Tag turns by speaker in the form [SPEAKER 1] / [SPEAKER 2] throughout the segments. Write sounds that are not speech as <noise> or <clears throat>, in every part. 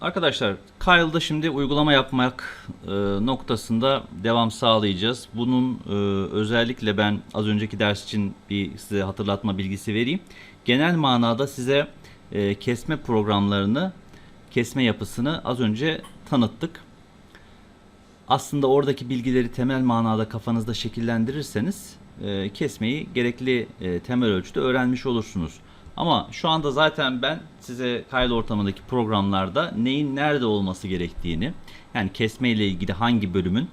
[SPEAKER 1] Arkadaşlar Kyle'da şimdi uygulama yapmak e, noktasında devam sağlayacağız. Bunun e, özellikle ben az önceki ders için bir size hatırlatma bilgisi vereyim. Genel manada size e, kesme programlarını, kesme yapısını az önce tanıttık. Aslında oradaki bilgileri temel manada kafanızda şekillendirirseniz e, kesmeyi gerekli e, temel ölçüde öğrenmiş olursunuz. Ama şu anda zaten ben size Kyle ortamındaki programlarda neyin nerede olması gerektiğini, yani kesme ile ilgili hangi bölümün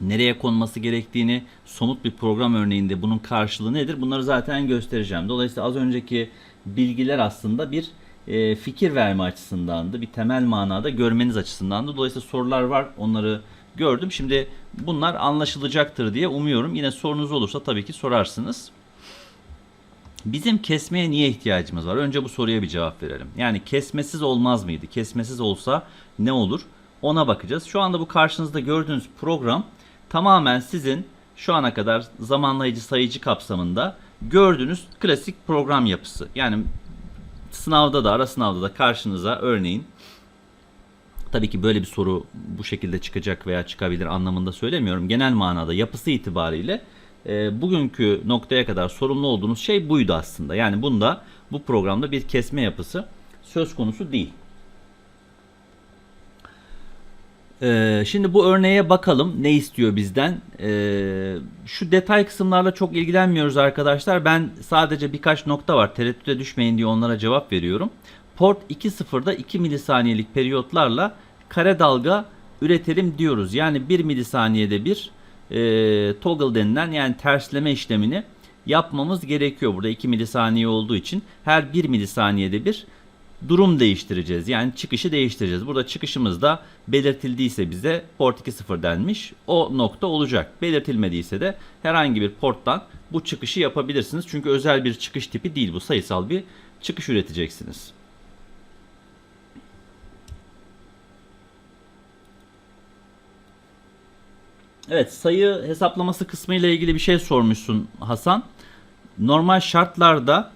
[SPEAKER 1] nereye konması gerektiğini, somut bir program örneğinde bunun karşılığı nedir bunları zaten göstereceğim. Dolayısıyla az önceki bilgiler aslında bir e, fikir verme açısındandı, bir temel manada görmeniz açısındandı. Dolayısıyla sorular var, onları gördüm. Şimdi bunlar anlaşılacaktır diye umuyorum. Yine sorunuz olursa tabii ki sorarsınız. Bizim kesmeye niye ihtiyacımız var? Önce bu soruya bir cevap verelim. Yani kesmesiz olmaz mıydı? Kesmesiz olsa ne olur? Ona bakacağız. Şu anda bu karşınızda gördüğünüz program tamamen sizin şu ana kadar zamanlayıcı sayıcı kapsamında gördüğünüz klasik program yapısı. Yani sınavda da ara sınavda da karşınıza örneğin Tabii ki böyle bir soru bu şekilde çıkacak veya çıkabilir anlamında söylemiyorum. Genel manada yapısı itibariyle e, bugünkü noktaya kadar sorumlu olduğunuz şey buydu aslında. Yani bunda bu programda bir kesme yapısı söz konusu değil. Ee, şimdi bu örneğe bakalım ne istiyor bizden. Ee, şu detay kısımlarla çok ilgilenmiyoruz arkadaşlar. Ben sadece birkaç nokta var tereddüte düşmeyin diye onlara cevap veriyorum. Port 2.0'da 2 milisaniyelik periyotlarla kare dalga üretelim diyoruz. Yani 1 milisaniyede bir e, toggle denilen yani tersleme işlemini yapmamız gerekiyor. Burada 2 milisaniye olduğu için her 1 milisaniyede bir durum değiştireceğiz. Yani çıkışı değiştireceğiz. Burada çıkışımız da belirtildiyse bize port 2.0 denmiş. O nokta olacak. Belirtilmediyse de herhangi bir porttan bu çıkışı yapabilirsiniz. Çünkü özel bir çıkış tipi değil bu. Sayısal bir çıkış üreteceksiniz. Evet sayı hesaplaması kısmı ile ilgili bir şey sormuşsun Hasan. Normal şartlarda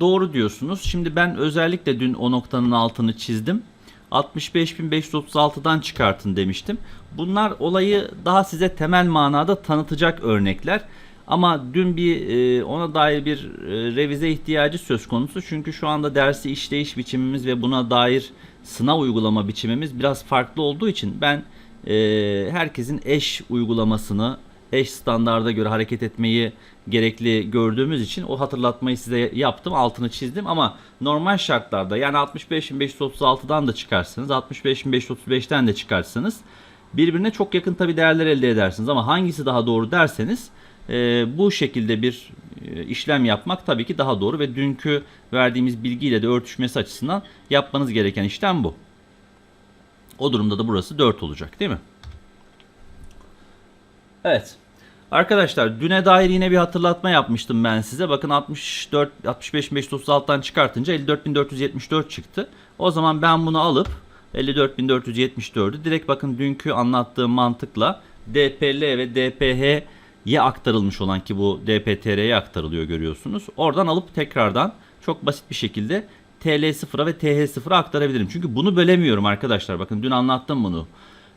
[SPEAKER 1] doğru diyorsunuz. Şimdi ben özellikle dün o noktanın altını çizdim. 65.536'dan çıkartın demiştim. Bunlar olayı daha size temel manada tanıtacak örnekler. Ama dün bir e, ona dair bir e, revize ihtiyacı söz konusu. Çünkü şu anda dersi işleyiş biçimimiz ve buna dair sınav uygulama biçimimiz biraz farklı olduğu için ben e, herkesin eş uygulamasını eş standarda göre hareket etmeyi gerekli gördüğümüz için o hatırlatmayı size yaptım altını çizdim. Ama normal şartlarda yani 65.536'dan da çıkarsanız 65.535'ten de çıkarsanız birbirine çok yakın tabi değerler elde edersiniz. Ama hangisi daha doğru derseniz e, bu şekilde bir e, işlem yapmak tabii ki daha doğru ve dünkü verdiğimiz bilgiyle de örtüşmesi açısından yapmanız gereken işlem bu. O durumda da burası 4 olacak değil mi? Evet. Arkadaşlar düne dair yine bir hatırlatma yapmıştım ben size. Bakın 64 65.536'dan çıkartınca 54.474 çıktı. O zaman ben bunu alıp 54.474'ü direkt bakın dünkü anlattığım mantıkla DPL ve DPH'ye aktarılmış olan ki bu DPTR'ye aktarılıyor görüyorsunuz. Oradan alıp tekrardan çok basit bir şekilde TL0'a ve TH0'a aktarabilirim. Çünkü bunu bölemiyorum arkadaşlar. Bakın dün anlattım bunu.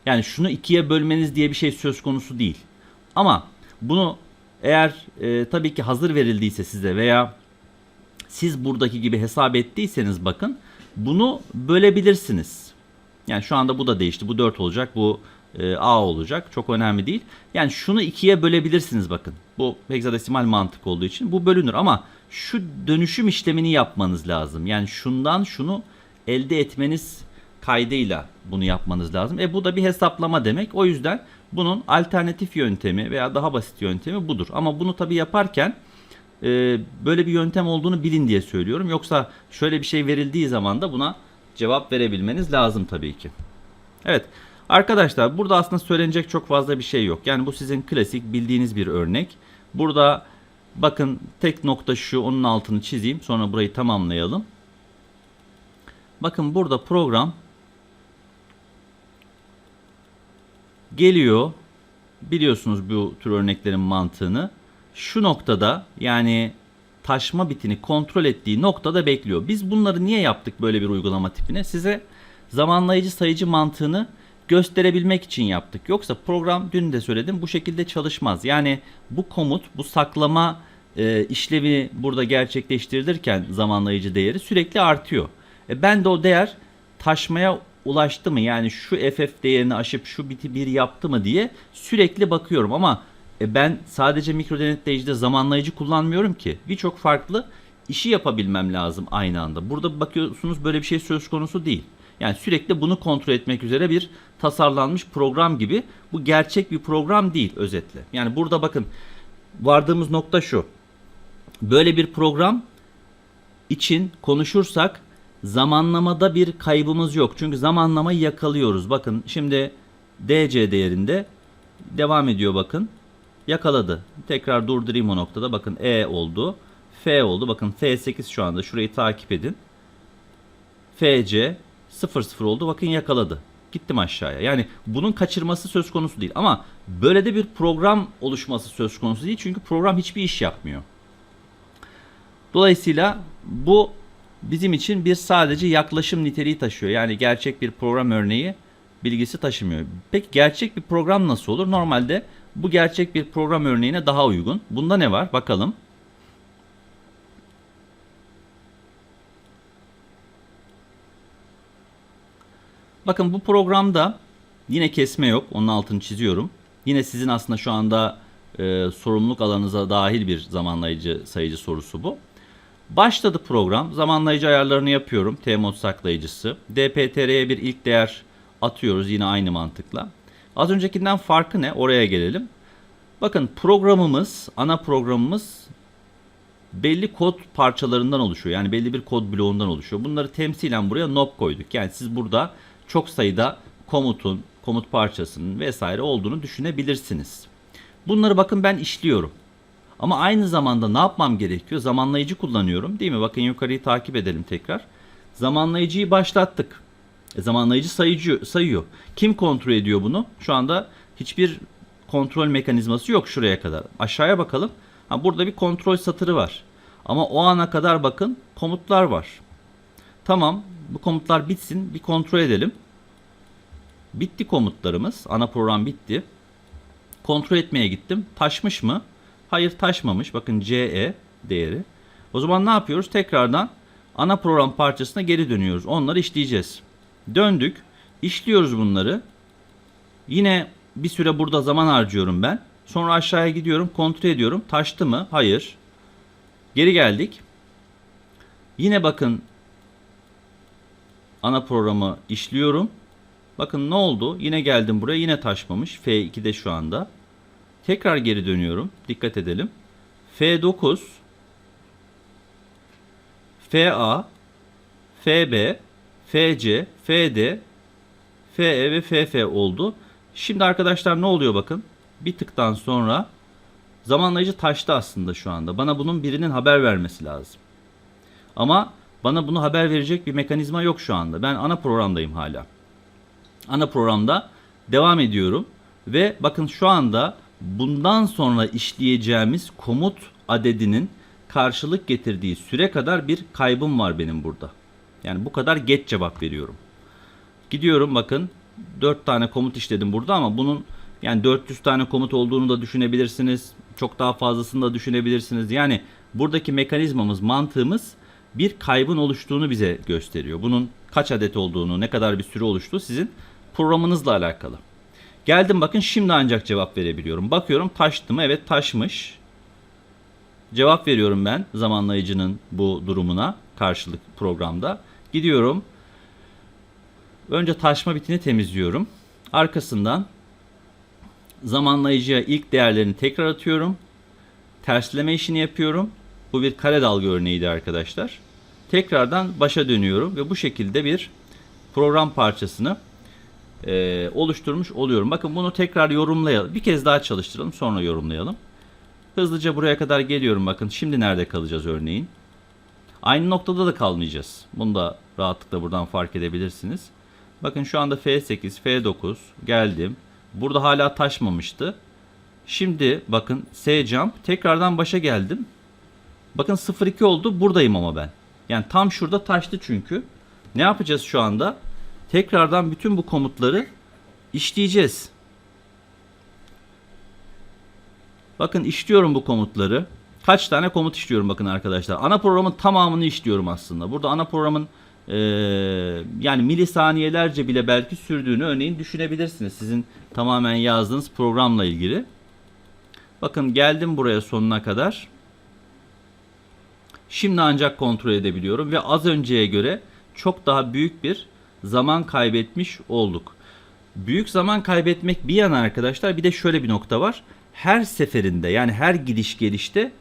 [SPEAKER 1] Yani şunu ikiye bölmeniz diye bir şey söz konusu değil. Ama bunu eğer e, tabii ki hazır verildiyse size veya siz buradaki gibi hesap ettiyseniz bakın bunu bölebilirsiniz. Yani şu anda bu da değişti. Bu 4 olacak. Bu e, A olacak. Çok önemli değil. Yani şunu ikiye bölebilirsiniz bakın. Bu hexadesimal mantık olduğu için bu bölünür ama şu dönüşüm işlemini yapmanız lazım. Yani şundan şunu elde etmeniz kaydıyla bunu yapmanız lazım. E bu da bir hesaplama demek. O yüzden bunun alternatif yöntemi veya daha basit yöntemi budur. Ama bunu tabi yaparken e, böyle bir yöntem olduğunu bilin diye söylüyorum. Yoksa şöyle bir şey verildiği zaman da buna cevap verebilmeniz lazım tabii ki. Evet arkadaşlar burada aslında söylenecek çok fazla bir şey yok. Yani bu sizin klasik bildiğiniz bir örnek. Burada bakın tek nokta şu onun altını çizeyim sonra burayı tamamlayalım. Bakın burada program geliyor. Biliyorsunuz bu tür örneklerin mantığını. Şu noktada yani taşma bitini kontrol ettiği noktada bekliyor. Biz bunları niye yaptık böyle bir uygulama tipine? Size zamanlayıcı sayıcı mantığını gösterebilmek için yaptık. Yoksa program dün de söyledim bu şekilde çalışmaz. Yani bu komut, bu saklama e, işlevi burada gerçekleştirilirken zamanlayıcı değeri sürekli artıyor. E, ben de o değer taşmaya ulaştı mı yani şu FF değerini aşıp şu biti bir yaptı mı diye sürekli bakıyorum ama e, ben sadece mikro denetleyicide zamanlayıcı kullanmıyorum ki. Birçok farklı işi yapabilmem lazım aynı anda. Burada bakıyorsunuz böyle bir şey söz konusu değil. Yani sürekli bunu kontrol etmek üzere bir tasarlanmış program gibi. Bu gerçek bir program değil özetle. Yani burada bakın vardığımız nokta şu. Böyle bir program için konuşursak zamanlamada bir kaybımız yok. Çünkü zamanlamayı yakalıyoruz. Bakın şimdi DC değerinde devam ediyor bakın. Yakaladı. Tekrar durdurayım o noktada. Bakın E oldu. F oldu. Bakın F8 şu anda. Şurayı takip edin. FC 00 oldu. Bakın yakaladı. Gittim aşağıya. Yani bunun kaçırması söz konusu değil. Ama böyle de bir program oluşması söz konusu değil. Çünkü program hiçbir iş yapmıyor. Dolayısıyla bu bizim için bir sadece yaklaşım niteliği taşıyor. Yani gerçek bir program örneği bilgisi taşımıyor. Peki gerçek bir program nasıl olur? Normalde bu gerçek bir program örneğine daha uygun. Bunda ne var? Bakalım. Bakın bu programda yine kesme yok. Onun altını çiziyorum. Yine sizin aslında şu anda e, sorumluluk alanınıza dahil bir zamanlayıcı sayıcı sorusu bu. Başladı program. Zamanlayıcı ayarlarını yapıyorum. T-mod saklayıcısı. DPTR'ye bir ilk değer atıyoruz yine aynı mantıkla. Az öncekinden farkı ne? Oraya gelelim. Bakın programımız, ana programımız belli kod parçalarından oluşuyor. Yani belli bir kod bloğundan oluşuyor. Bunları temsilen buraya nob koyduk. Yani siz burada çok sayıda komutun, komut parçasının vesaire olduğunu düşünebilirsiniz. Bunları bakın ben işliyorum. Ama aynı zamanda ne yapmam gerekiyor? Zamanlayıcı kullanıyorum değil mi? Bakın yukarıyı takip edelim tekrar. Zamanlayıcıyı başlattık. E, zamanlayıcı sayıcı, sayıyor. Kim kontrol ediyor bunu? Şu anda hiçbir kontrol mekanizması yok şuraya kadar. Aşağıya bakalım. Ha, burada bir kontrol satırı var. Ama o ana kadar bakın komutlar var. Tamam bu komutlar bitsin bir kontrol edelim. Bitti komutlarımız. Ana program bitti. Kontrol etmeye gittim. Taşmış mı? Hayır taşmamış. Bakın CE değeri. O zaman ne yapıyoruz? Tekrardan ana program parçasına geri dönüyoruz. Onları işleyeceğiz. Döndük. İşliyoruz bunları. Yine bir süre burada zaman harcıyorum ben. Sonra aşağıya gidiyorum. Kontrol ediyorum. Taştı mı? Hayır. Geri geldik. Yine bakın ana programı işliyorum. Bakın ne oldu? Yine geldim buraya. Yine taşmamış. F2'de şu anda. Tekrar geri dönüyorum. Dikkat edelim. F9 FA FB FC FD FE ve FF oldu. Şimdi arkadaşlar ne oluyor bakın. Bir tıktan sonra zamanlayıcı taştı aslında şu anda. Bana bunun birinin haber vermesi lazım. Ama bana bunu haber verecek bir mekanizma yok şu anda. Ben ana programdayım hala. Ana programda devam ediyorum. Ve bakın şu anda bundan sonra işleyeceğimiz komut adedinin karşılık getirdiği süre kadar bir kaybım var benim burada. Yani bu kadar geç cevap veriyorum. Gidiyorum bakın 4 tane komut işledim burada ama bunun yani 400 tane komut olduğunu da düşünebilirsiniz. Çok daha fazlasını da düşünebilirsiniz. Yani buradaki mekanizmamız, mantığımız bir kaybın oluştuğunu bize gösteriyor. Bunun kaç adet olduğunu, ne kadar bir süre oluştuğu sizin programınızla alakalı. Geldim bakın şimdi ancak cevap verebiliyorum. Bakıyorum taştı mı? Evet taşmış. Cevap veriyorum ben zamanlayıcının bu durumuna karşılık programda. Gidiyorum. Önce taşma bitini temizliyorum. Arkasından zamanlayıcıya ilk değerlerini tekrar atıyorum. Tersleme işini yapıyorum. Bu bir kare dalga örneğiydi arkadaşlar. Tekrardan başa dönüyorum ve bu şekilde bir program parçasını e, oluşturmuş oluyorum. Bakın bunu tekrar yorumlayalım. Bir kez daha çalıştıralım sonra yorumlayalım. Hızlıca buraya kadar geliyorum bakın. Şimdi nerede kalacağız örneğin? Aynı noktada da kalmayacağız. Bunu da rahatlıkla buradan fark edebilirsiniz. Bakın şu anda F8, F9 geldim. Burada hala taşmamıştı. Şimdi bakın S jump tekrardan başa geldim. Bakın 02 oldu. Buradayım ama ben. Yani tam şurada taştı çünkü. Ne yapacağız şu anda? Tekrardan bütün bu komutları işleyeceğiz. Bakın işliyorum bu komutları. Kaç tane komut işliyorum bakın arkadaşlar. Ana programın tamamını işliyorum aslında. Burada ana programın eee, yani milisaniyelerce bile belki sürdüğünü örneğin düşünebilirsiniz. Sizin tamamen yazdığınız programla ilgili. Bakın geldim buraya sonuna kadar. Şimdi ancak kontrol edebiliyorum ve az önceye göre çok daha büyük bir zaman kaybetmiş olduk. Büyük zaman kaybetmek bir yana arkadaşlar bir de şöyle bir nokta var. Her seferinde yani her gidiş gelişte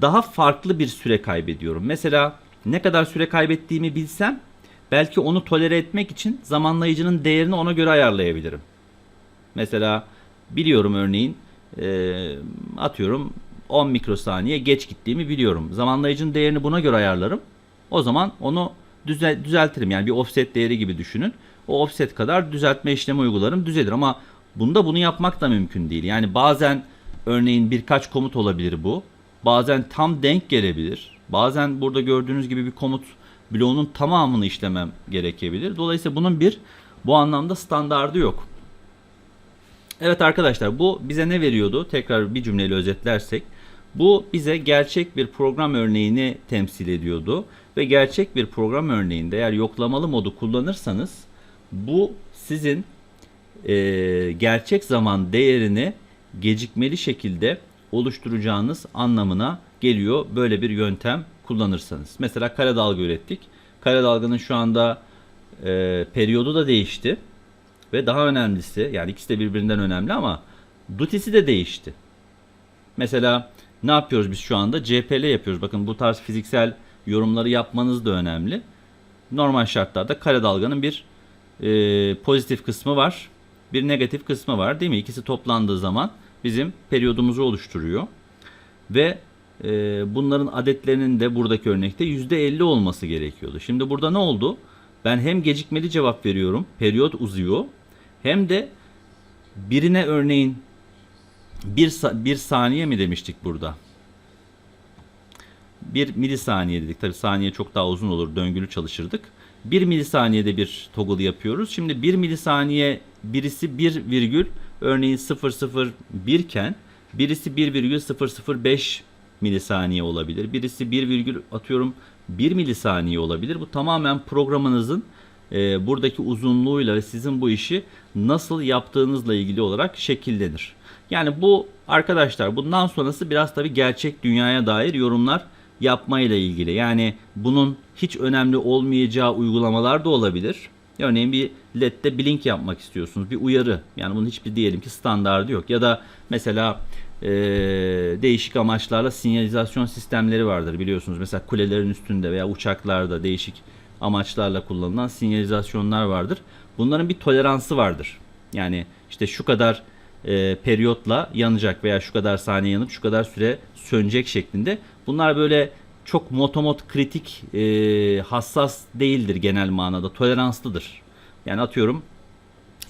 [SPEAKER 1] daha farklı bir süre kaybediyorum. Mesela ne kadar süre kaybettiğimi bilsem belki onu tolere etmek için zamanlayıcının değerini ona göre ayarlayabilirim. Mesela biliyorum örneğin e, atıyorum 10 mikrosaniye geç gittiğimi biliyorum. Zamanlayıcının değerini buna göre ayarlarım. O zaman onu düzel- düzeltirim. Yani bir offset değeri gibi düşünün. O offset kadar düzeltme işlemi uygularım düzelir ama bunda bunu yapmak da mümkün değil. Yani bazen örneğin birkaç komut olabilir bu. Bazen tam denk gelebilir. Bazen burada gördüğünüz gibi bir komut bloğunun tamamını işlemem gerekebilir. Dolayısıyla bunun bir bu anlamda standardı yok. Evet arkadaşlar bu bize ne veriyordu? Tekrar bir cümleyle özetlersek. Bu bize gerçek bir program örneğini temsil ediyordu. Ve gerçek bir program örneğinde eğer yoklamalı modu kullanırsanız bu sizin e, gerçek zaman değerini gecikmeli şekilde oluşturacağınız anlamına geliyor böyle bir yöntem kullanırsanız. Mesela kare dalga ürettik. Kare dalganın şu anda e, periyodu da değişti. Ve daha önemlisi yani ikisi de birbirinden önemli ama dutisi de değişti. Mesela ne yapıyoruz biz şu anda? CPL yapıyoruz. Bakın bu tarz fiziksel yorumları yapmanız da önemli. Normal şartlarda kare dalganın bir e, pozitif kısmı var. Bir negatif kısmı var değil mi? İkisi toplandığı zaman bizim periyodumuzu oluşturuyor. Ve e, bunların adetlerinin de buradaki örnekte %50 olması gerekiyordu. Şimdi burada ne oldu? Ben hem gecikmeli cevap veriyorum, periyot uzuyor. Hem de birine örneğin bir, bir saniye mi demiştik burada? Bir milisaniye dedik. Tabi saniye çok daha uzun olur. Döngülü çalışırdık. Bir milisaniyede bir toggle yapıyoruz. Şimdi bir milisaniye birisi 1 virgül örneğin 001 iken birisi 1,005 milisaniye olabilir. Birisi 1 virgül atıyorum 1 milisaniye olabilir. Bu tamamen programınızın e, buradaki uzunluğuyla ve sizin bu işi nasıl yaptığınızla ilgili olarak şekillenir. Yani bu arkadaşlar bundan sonrası biraz tabii gerçek dünyaya dair yorumlar yapmayla ilgili. Yani bunun hiç önemli olmayacağı uygulamalar da olabilir. Örneğin bir LED'de blink yapmak istiyorsunuz. Bir uyarı. Yani bunun hiçbir diyelim ki standardı yok. Ya da mesela e, değişik amaçlarla sinyalizasyon sistemleri vardır biliyorsunuz. Mesela kulelerin üstünde veya uçaklarda değişik amaçlarla kullanılan sinyalizasyonlar vardır. Bunların bir toleransı vardır. Yani işte şu kadar e, periyotla yanacak veya şu kadar saniye yanıp şu kadar süre sönecek şeklinde. Bunlar böyle çok motomot kritik e, hassas değildir genel manada. Toleranslıdır. Yani atıyorum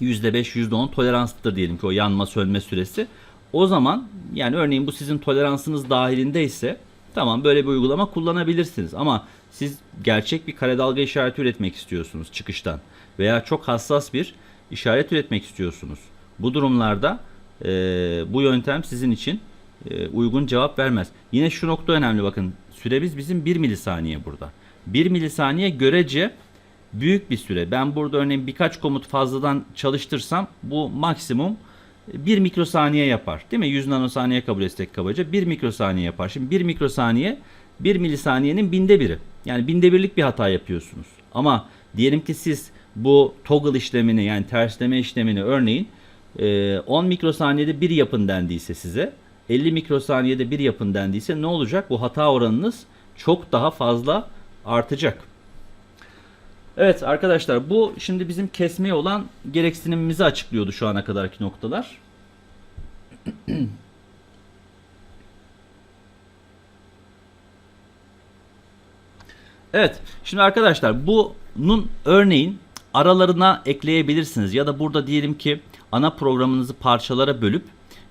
[SPEAKER 1] %5 %10 toleranslıdır diyelim ki o yanma sönme süresi. O zaman yani örneğin bu sizin toleransınız dahilindeyse tamam böyle bir uygulama kullanabilirsiniz. Ama siz gerçek bir kare dalga işareti üretmek istiyorsunuz çıkıştan veya çok hassas bir işaret üretmek istiyorsunuz. Bu durumlarda e, bu yöntem sizin için e, uygun cevap vermez. Yine şu nokta önemli bakın. Süremiz bizim 1 milisaniye burada. 1 milisaniye görece büyük bir süre. Ben burada örneğin birkaç komut fazladan çalıştırsam bu maksimum 1 mikrosaniye yapar. Değil mi? 100 nanosaniye kabul etsek kabaca 1 mikrosaniye yapar. Şimdi 1 mikrosaniye 1 milisaniyenin binde biri. Yani binde birlik bir hata yapıyorsunuz. Ama diyelim ki siz bu toggle işlemini yani tersleme işlemini örneğin e, 10 mikrosaniyede bir yapın dendiyse size 50 mikrosaniyede bir yapın dendiyse ne olacak? Bu hata oranınız çok daha fazla artacak. Evet arkadaşlar bu şimdi bizim kesmeye olan gereksinimimizi açıklıyordu şu ana kadarki noktalar. <clears throat> Evet şimdi arkadaşlar bunun örneğin aralarına ekleyebilirsiniz ya da burada diyelim ki ana programınızı parçalara bölüp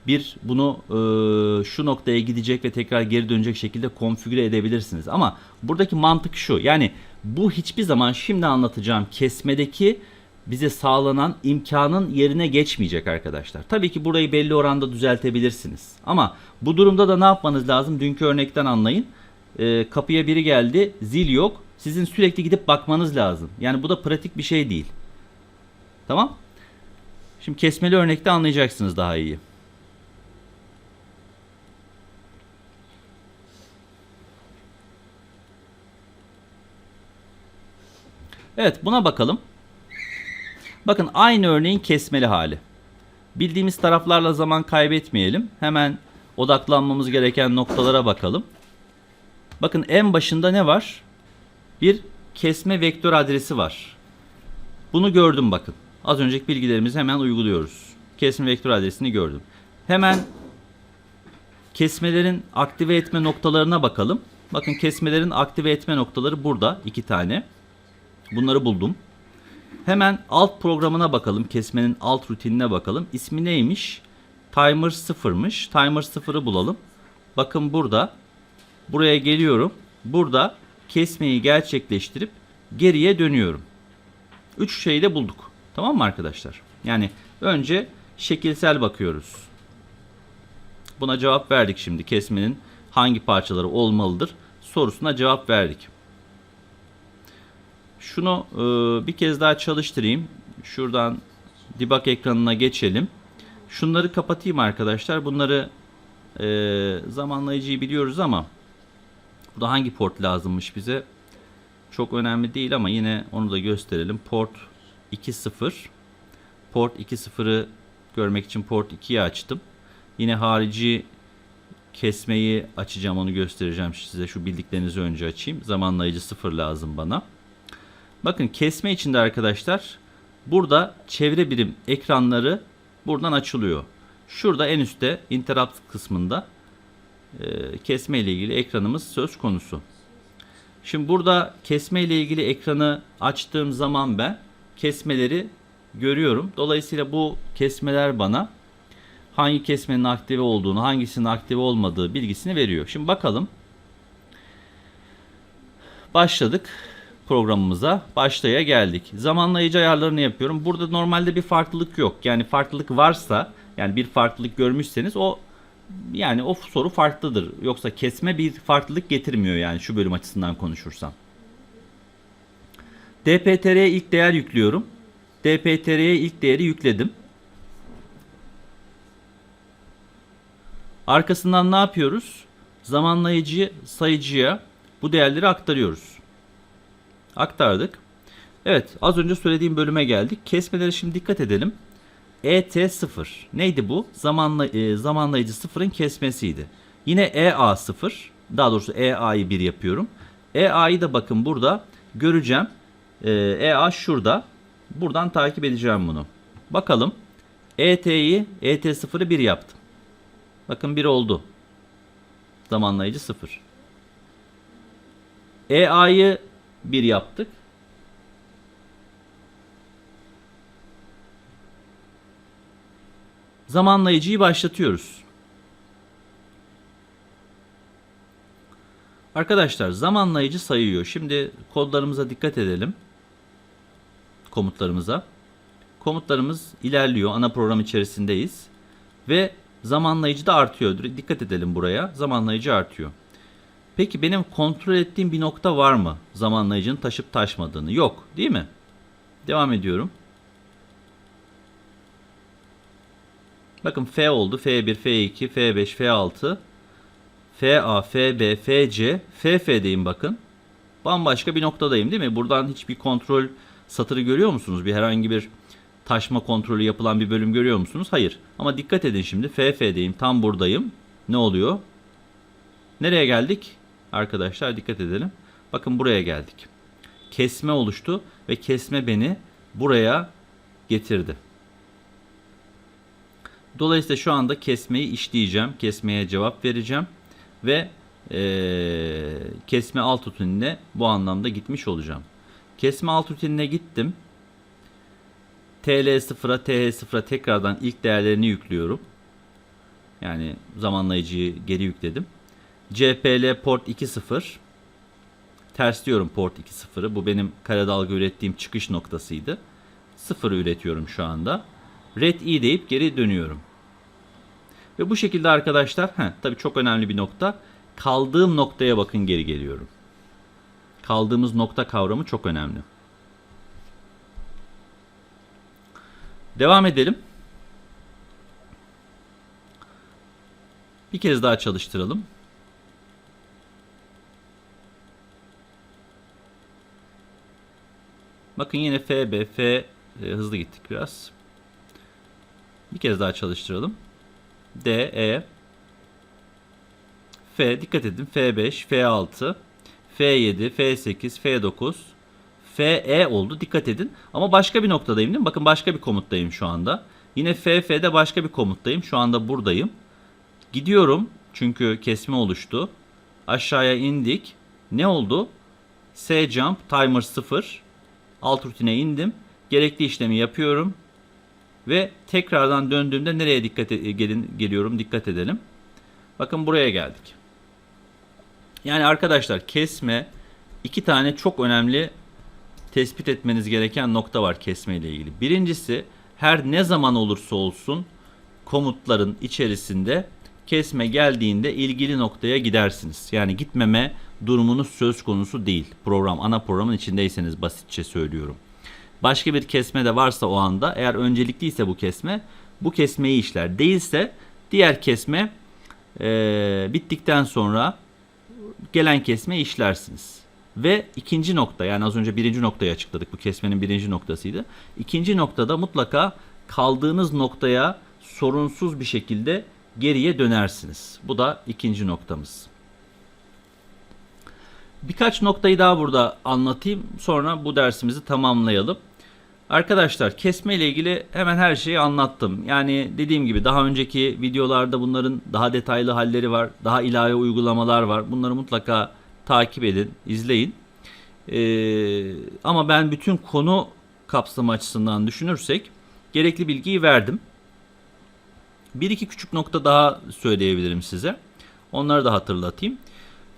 [SPEAKER 1] bir bunu e, şu noktaya gidecek ve tekrar geri dönecek şekilde konfigüre edebilirsiniz. Ama buradaki mantık şu. Yani bu hiçbir zaman şimdi anlatacağım kesmedeki bize sağlanan imkanın yerine geçmeyecek arkadaşlar. Tabii ki burayı belli oranda düzeltebilirsiniz. Ama bu durumda da ne yapmanız lazım? Dünkü örnekten anlayın. E, kapıya biri geldi, zil yok. Sizin sürekli gidip bakmanız lazım. Yani bu da pratik bir şey değil. Tamam? Şimdi kesmeli örnekte anlayacaksınız daha iyi. Evet buna bakalım. Bakın aynı örneğin kesmeli hali. Bildiğimiz taraflarla zaman kaybetmeyelim. Hemen odaklanmamız gereken noktalara bakalım. Bakın en başında ne var? Bir kesme vektör adresi var. Bunu gördüm bakın. Az önceki bilgilerimizi hemen uyguluyoruz. Kesme vektör adresini gördüm. Hemen kesmelerin aktive etme noktalarına bakalım. Bakın kesmelerin aktive etme noktaları burada. iki tane. Bunları buldum. Hemen alt programına bakalım. Kesmenin alt rutinine bakalım. İsmi neymiş? Timer 0'mış. Timer 0'ı bulalım. Bakın burada. Buraya geliyorum. Burada kesmeyi gerçekleştirip geriye dönüyorum. Üç şeyi de bulduk. Tamam mı arkadaşlar? Yani önce şekilsel bakıyoruz. Buna cevap verdik şimdi. Kesmenin hangi parçaları olmalıdır sorusuna cevap verdik. Şunu e, bir kez daha çalıştırayım. Şuradan debug ekranına geçelim. Şunları kapatayım arkadaşlar. Bunları e, zamanlayıcıyı biliyoruz ama burada hangi port lazımmış bize? Çok önemli değil ama yine onu da gösterelim. Port 2.0 Port 2.0'ı görmek için port 2'yi açtım. Yine harici kesmeyi açacağım onu göstereceğim size. Şu bildiklerinizi önce açayım. Zamanlayıcı 0 lazım bana. Bakın kesme içinde arkadaşlar burada çevre birim ekranları buradan açılıyor. Şurada en üstte interrupt kısmında e, kesme ile ilgili ekranımız söz konusu. Şimdi burada kesme ile ilgili ekranı açtığım zaman ben kesmeleri görüyorum. Dolayısıyla bu kesmeler bana hangi kesmenin aktive olduğunu, hangisinin aktive olmadığı bilgisini veriyor. Şimdi bakalım. Başladık programımıza. Başlaya geldik. Zamanlayıcı ayarlarını yapıyorum. Burada normalde bir farklılık yok. Yani farklılık varsa, yani bir farklılık görmüşseniz o yani o soru farklıdır. Yoksa kesme bir farklılık getirmiyor yani şu bölüm açısından konuşursam. DPTR'ye ilk değer yüklüyorum. DPTR'ye ilk değeri yükledim. Arkasından ne yapıyoruz? Zamanlayıcı sayıcıya bu değerleri aktarıyoruz. Aktardık. Evet az önce söylediğim bölüme geldik. Kesmelere şimdi dikkat edelim. ET0 neydi bu? Zamanla, e, zamanlayıcı sıfırın kesmesiydi. Yine EA0 daha doğrusu EA'yı 1 yapıyorum. EA'yı da bakın burada göreceğim. E, EA şurada. Buradan takip edeceğim bunu. Bakalım. ET'yi ET0'ı 1 yaptım. Bakın 1 oldu. Zamanlayıcı 0. EA'yı 1 yaptık. Zamanlayıcıyı başlatıyoruz. Arkadaşlar zamanlayıcı sayıyor. Şimdi kodlarımıza dikkat edelim. Komutlarımıza. Komutlarımız ilerliyor. Ana program içerisindeyiz. Ve zamanlayıcı da artıyor. Dikkat edelim buraya. Zamanlayıcı artıyor. Peki benim kontrol ettiğim bir nokta var mı? Zamanlayıcının taşıp taşmadığını. Yok değil mi? Devam ediyorum. Bakın F oldu. F1, F2, F5, F6, FA, FB, FC, FF'deyim bakın. Bambaşka bir noktadayım değil mi? Buradan hiçbir kontrol satırı görüyor musunuz? Bir herhangi bir taşma kontrolü yapılan bir bölüm görüyor musunuz? Hayır. Ama dikkat edin şimdi. FF'deyim. Tam buradayım. Ne oluyor? Nereye geldik? Arkadaşlar dikkat edelim. Bakın buraya geldik. Kesme oluştu ve kesme beni buraya getirdi. Dolayısıyla şu anda kesmeyi işleyeceğim. Kesmeye cevap vereceğim. Ve ee, kesme alt rutinine bu anlamda gitmiş olacağım. Kesme alt rutinine gittim. TL0'a TH0'a tekrardan ilk değerlerini yüklüyorum. Yani zamanlayıcıyı geri yükledim. CPL port 2.0 ters diyorum port 2.0'ı. Bu benim kare dalga ürettiğim çıkış noktasıydı. Sıfırı üretiyorum şu anda. Red i deyip geri dönüyorum. Ve bu şekilde arkadaşlar, heh, tabii çok önemli bir nokta. Kaldığım noktaya bakın geri geliyorum. Kaldığımız nokta kavramı çok önemli. Devam edelim. Bir kez daha çalıştıralım. Bakın yine FB, F e, hızlı gittik biraz. Bir kez daha çalıştıralım. D, E, F, dikkat edin F5, F6, F7, F8, F9, FE oldu. Dikkat edin. Ama başka bir noktadayım değil mi? Bakın başka bir komuttayım şu anda. Yine FF'de başka bir komuttayım. Şu anda buradayım. Gidiyorum. Çünkü kesme oluştu. Aşağıya indik. Ne oldu? S jump timer 0. Alt rutine indim. Gerekli işlemi yapıyorum. Ve tekrardan döndüğümde nereye dikkat e- gelin geliyorum dikkat edelim. Bakın buraya geldik. Yani arkadaşlar kesme iki tane çok önemli tespit etmeniz gereken nokta var kesme ile ilgili. Birincisi her ne zaman olursa olsun komutların içerisinde kesme geldiğinde ilgili noktaya gidersiniz. Yani gitmeme durumunuz söz konusu değil. Program ana programın içindeyseniz basitçe söylüyorum. Başka bir kesme de varsa o anda eğer öncelikliyse bu kesme bu kesmeyi işler. Değilse diğer kesme e, bittikten sonra gelen kesme işlersiniz. Ve ikinci nokta yani az önce birinci noktayı açıkladık. Bu kesmenin birinci noktasıydı. İkinci noktada mutlaka kaldığınız noktaya sorunsuz bir şekilde geriye dönersiniz. Bu da ikinci noktamız. Birkaç noktayı daha burada anlatayım. Sonra bu dersimizi tamamlayalım. Arkadaşlar kesme ile ilgili hemen her şeyi anlattım. Yani dediğim gibi daha önceki videolarda bunların daha detaylı halleri var. Daha ilave uygulamalar var. Bunları mutlaka takip edin, izleyin. Ee, ama ben bütün konu kapsamı açısından düşünürsek gerekli bilgiyi verdim. Bir iki küçük nokta daha söyleyebilirim size. Onları da hatırlatayım.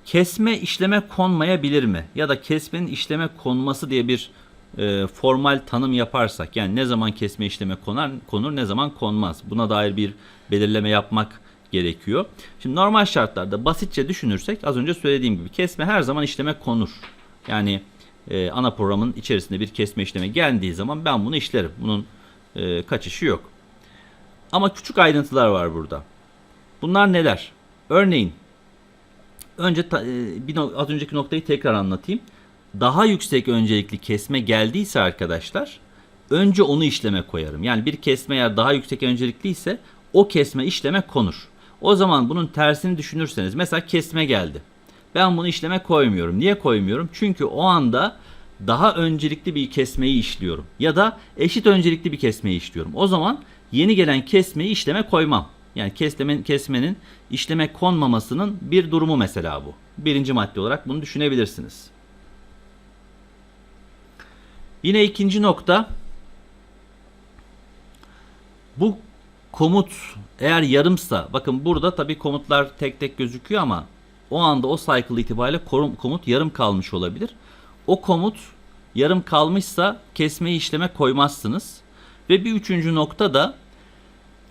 [SPEAKER 1] Kesme işleme konmayabilir mi? Ya da kesmenin işleme konması diye bir e, formal tanım yaparsak yani ne zaman kesme işleme konar konur ne zaman konmaz buna dair bir belirleme yapmak gerekiyor. Şimdi normal şartlarda basitçe düşünürsek az önce söylediğim gibi kesme her zaman işleme konur. Yani e, ana programın içerisinde bir kesme işlemi geldiği zaman ben bunu işlerim. Bunun e, kaçışı yok. Ama küçük ayrıntılar var burada. Bunlar neler? Örneğin önce ta, e, bir az önceki noktayı tekrar anlatayım daha yüksek öncelikli kesme geldiyse arkadaşlar önce onu işleme koyarım. Yani bir kesme eğer daha yüksek öncelikliyse o kesme işleme konur. O zaman bunun tersini düşünürseniz mesela kesme geldi. Ben bunu işleme koymuyorum. Niye koymuyorum? Çünkü o anda daha öncelikli bir kesmeyi işliyorum. Ya da eşit öncelikli bir kesmeyi işliyorum. O zaman yeni gelen kesmeyi işleme koymam. Yani kesmenin, kesmenin işleme konmamasının bir durumu mesela bu. Birinci madde olarak bunu düşünebilirsiniz. Yine ikinci nokta bu komut eğer yarımsa bakın burada tabi komutlar tek tek gözüküyor ama o anda o cycle itibariyle komut yarım kalmış olabilir. O komut yarım kalmışsa kesmeyi işleme koymazsınız. Ve bir üçüncü nokta da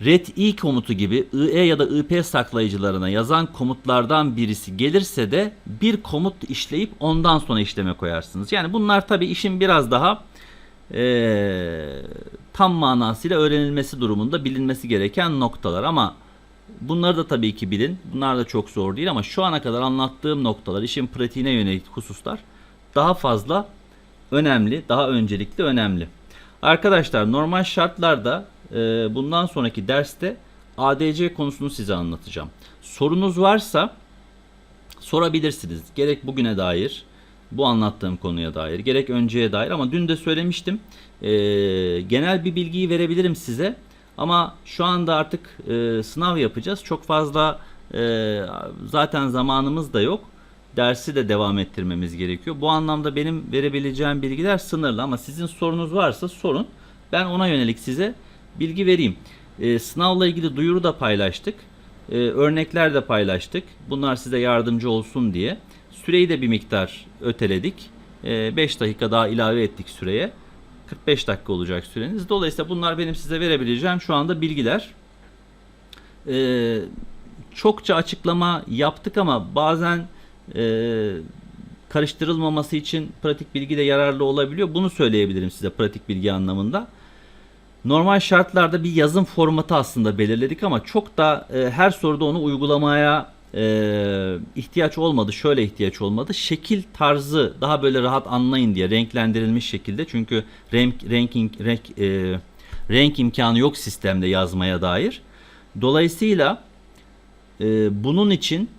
[SPEAKER 1] ret i komutu gibi IE ya da IP saklayıcılarına yazan komutlardan birisi gelirse de bir komut işleyip ondan sonra işleme koyarsınız. Yani bunlar tabi işin biraz daha e, tam manasıyla öğrenilmesi durumunda bilinmesi gereken noktalar ama bunları da tabii ki bilin. Bunlar da çok zor değil ama şu ana kadar anlattığım noktalar işin pratiğine yönelik hususlar daha fazla önemli, daha öncelikli önemli. Arkadaşlar normal şartlarda bundan sonraki derste ADC konusunu size anlatacağım. Sorunuz varsa sorabilirsiniz. Gerek bugüne dair, bu anlattığım konuya dair, gerek önceye dair ama dün de söylemiştim. E, genel bir bilgiyi verebilirim size. Ama şu anda artık e, sınav yapacağız. Çok fazla e, zaten zamanımız da yok. Dersi de devam ettirmemiz gerekiyor. Bu anlamda benim verebileceğim bilgiler sınırlı ama sizin sorunuz varsa sorun. Ben ona yönelik size bilgi vereyim. E, sınavla ilgili duyuru da paylaştık. e, örnekler de paylaştık. Bunlar size yardımcı olsun diye. Süreyi de bir miktar öteledik. 5 dakika daha ilave ettik süreye. 45 dakika olacak süreniz. Dolayısıyla bunlar benim size verebileceğim şu anda bilgiler. Ee, çokça açıklama yaptık ama bazen e, karıştırılmaması için pratik bilgi de yararlı olabiliyor. Bunu söyleyebilirim size pratik bilgi anlamında. Normal şartlarda bir yazım formatı aslında belirledik ama çok da e, her soruda onu uygulamaya e, ihtiyaç olmadı. Şöyle ihtiyaç olmadı. Şekil tarzı daha böyle rahat anlayın diye renklendirilmiş şekilde. Çünkü renk ranking renk e, renk imkanı yok sistemde yazmaya dair. Dolayısıyla e, bunun için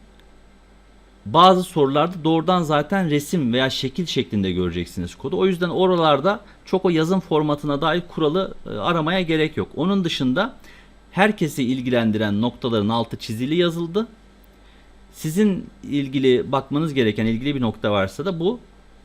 [SPEAKER 1] bazı sorularda doğrudan zaten resim veya şekil şeklinde göreceksiniz kodu. O yüzden oralarda çok o yazım formatına dair kuralı e, aramaya gerek yok. Onun dışında herkesi ilgilendiren noktaların altı çizili yazıldı. Sizin ilgili bakmanız gereken ilgili bir nokta varsa da bu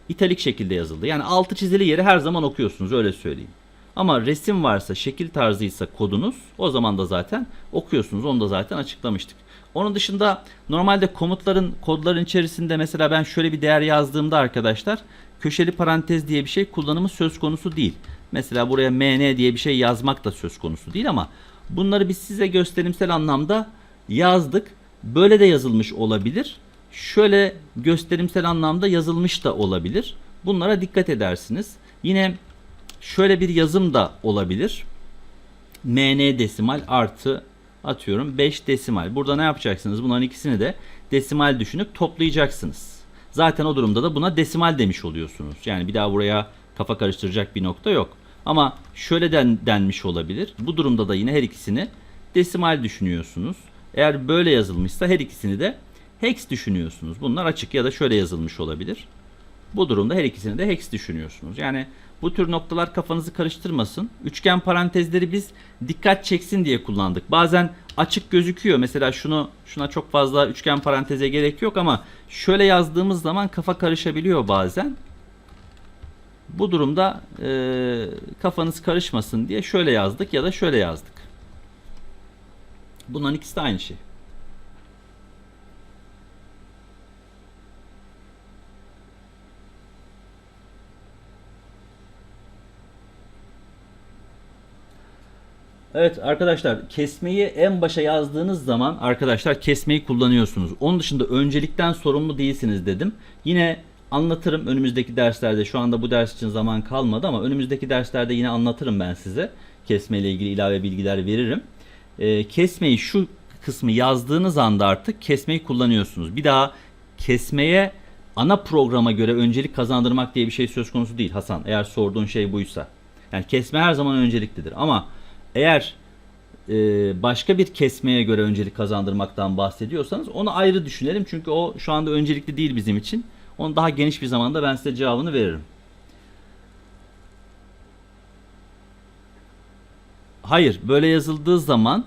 [SPEAKER 1] italik şekilde yazıldı. Yani altı çizili yeri her zaman okuyorsunuz öyle söyleyeyim. Ama resim varsa, şekil tarzıysa kodunuz o zaman da zaten okuyorsunuz. Onu da zaten açıklamıştık. Onun dışında normalde komutların, kodların içerisinde mesela ben şöyle bir değer yazdığımda arkadaşlar köşeli parantez diye bir şey kullanımı söz konusu değil. Mesela buraya mn diye bir şey yazmak da söz konusu değil ama bunları biz size gösterimsel anlamda yazdık. Böyle de yazılmış olabilir. Şöyle gösterimsel anlamda yazılmış da olabilir. Bunlara dikkat edersiniz. Yine şöyle bir yazım da olabilir. mn desimal artı atıyorum 5 desimal. Burada ne yapacaksınız? Bunların ikisini de desimal düşünüp toplayacaksınız. Zaten o durumda da buna desimal demiş oluyorsunuz. Yani bir daha buraya kafa karıştıracak bir nokta yok. Ama şöyle den, denmiş olabilir. Bu durumda da yine her ikisini desimal düşünüyorsunuz. Eğer böyle yazılmışsa her ikisini de hex düşünüyorsunuz. Bunlar açık ya da şöyle yazılmış olabilir. Bu durumda her ikisini de hex düşünüyorsunuz. Yani bu tür noktalar kafanızı karıştırmasın. Üçgen parantezleri biz dikkat çeksin diye kullandık. Bazen açık gözüküyor. Mesela şunu şuna çok fazla üçgen paranteze gerek yok ama şöyle yazdığımız zaman kafa karışabiliyor bazen. Bu durumda e, kafanız karışmasın diye şöyle yazdık ya da şöyle yazdık. Bunların ikisi de aynı şey. Evet arkadaşlar kesmeyi en başa yazdığınız zaman arkadaşlar kesmeyi kullanıyorsunuz. Onun dışında öncelikten sorumlu değilsiniz dedim. Yine anlatırım önümüzdeki derslerde. Şu anda bu ders için zaman kalmadı ama önümüzdeki derslerde yine anlatırım ben size. Kesme ile ilgili ilave bilgiler veririm. Ee, kesmeyi şu kısmı yazdığınız anda artık kesmeyi kullanıyorsunuz. Bir daha kesmeye ana programa göre öncelik kazandırmak diye bir şey söz konusu değil Hasan. Eğer sorduğun şey buysa. Yani kesme her zaman önceliklidir ama eğer e, başka bir kesmeye göre öncelik kazandırmaktan bahsediyorsanız onu ayrı düşünelim. Çünkü o şu anda öncelikli değil bizim için. Onu daha geniş bir zamanda ben size cevabını veririm. Hayır, böyle yazıldığı zaman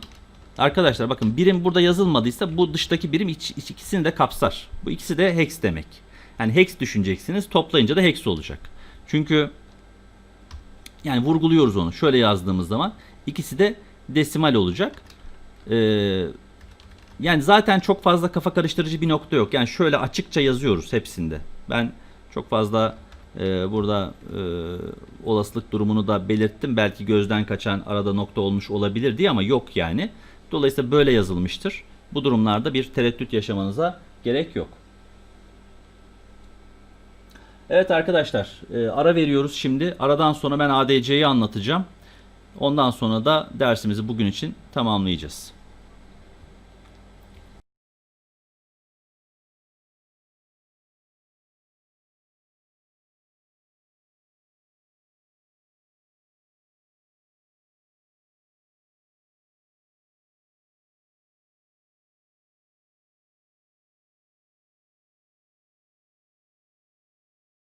[SPEAKER 1] arkadaşlar bakın birim burada yazılmadıysa bu dıştaki birim iç, iç ikisini de kapsar. Bu ikisi de hex demek. Yani hex düşüneceksiniz. Toplayınca da hex olacak. Çünkü yani vurguluyoruz onu. Şöyle yazdığımız zaman ikisi de desimal olacak. Ee, yani zaten çok fazla kafa karıştırıcı bir nokta yok. Yani şöyle açıkça yazıyoruz hepsinde. Ben çok fazla e, burada e, olasılık durumunu da belirttim. Belki gözden kaçan arada nokta olmuş olabilir diye ama yok yani. Dolayısıyla böyle yazılmıştır. Bu durumlarda bir tereddüt yaşamanıza gerek yok. Evet arkadaşlar e, ara veriyoruz şimdi. Aradan sonra ben ADC'yi anlatacağım. Ondan sonra da dersimizi bugün için tamamlayacağız.